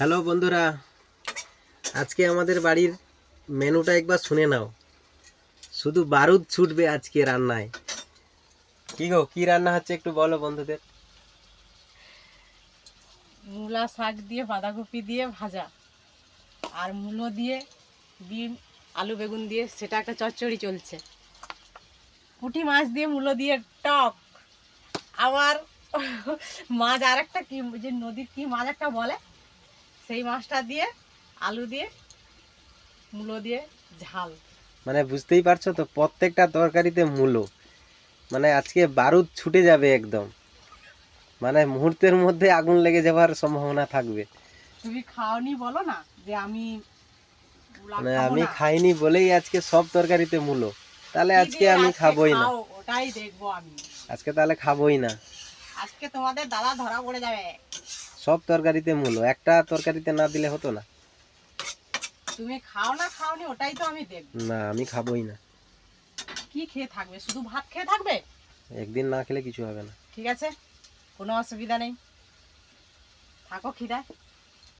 Hello বন্ধুরা, আজকে আমাদের বাড়ির মেনুটা একবার শুনে নাও। শুধু বারুদ ছুটবে আজকে রান্নায়। কি গো, কি রান্না হচ্ছে একটু বলো বন্ধুদের? মূলা শাক দিয়ে, বাঁধাকপি দিয়ে ভাজা, আর মূলো দিয়ে ডিম আলু বেগুন দিয়ে, সেটা একটা চচ্চড়ি চলছে। পুঁটি মাছ দিয়ে মূলো দিয়ে টক। আবার মাছ আর একটা কি, যে নদীর কি মাছ একটা বলে? সেই মাছটা দিয়ে আলু দিয়ে মূলো দিয়ে ঝাল। মানে বুঝতেই পারছ তো প্রত্যেকটা তরকারিতে মূলো। মানে আজকে বারুদ ছুটে যাবে একদম। মানে মুহূর্তের মধ্যে আগুন লেগে যাওয়ার সম্ভাবনা থাকবে। তুমি খাওনি বলো না যে আমি মানে আমি খাইনি বলেই আজকে সব তরকারিতে মূলো। তাহলে আজকে আমি খাবোই না। ওটাই দেখব আমি। আজকে তাহলে খাবোই না। আজকে তোমাদের দাদা ধরা পড়ে যাবে। সব তরকারিতে মূলো একটা তরকারিতে না দিলে হতো না। তুমি খাও না খাওনি ওটাই তো আমি দেখব না আমি খাবোই না। কি খেয়ে থাকবে? শুধু ভাত খেয়ে থাকবে? একদিন না খেলে কিছু হবে না। ঠিক আছে কোনো অসুবিধা নেই। থাকো খিদায়।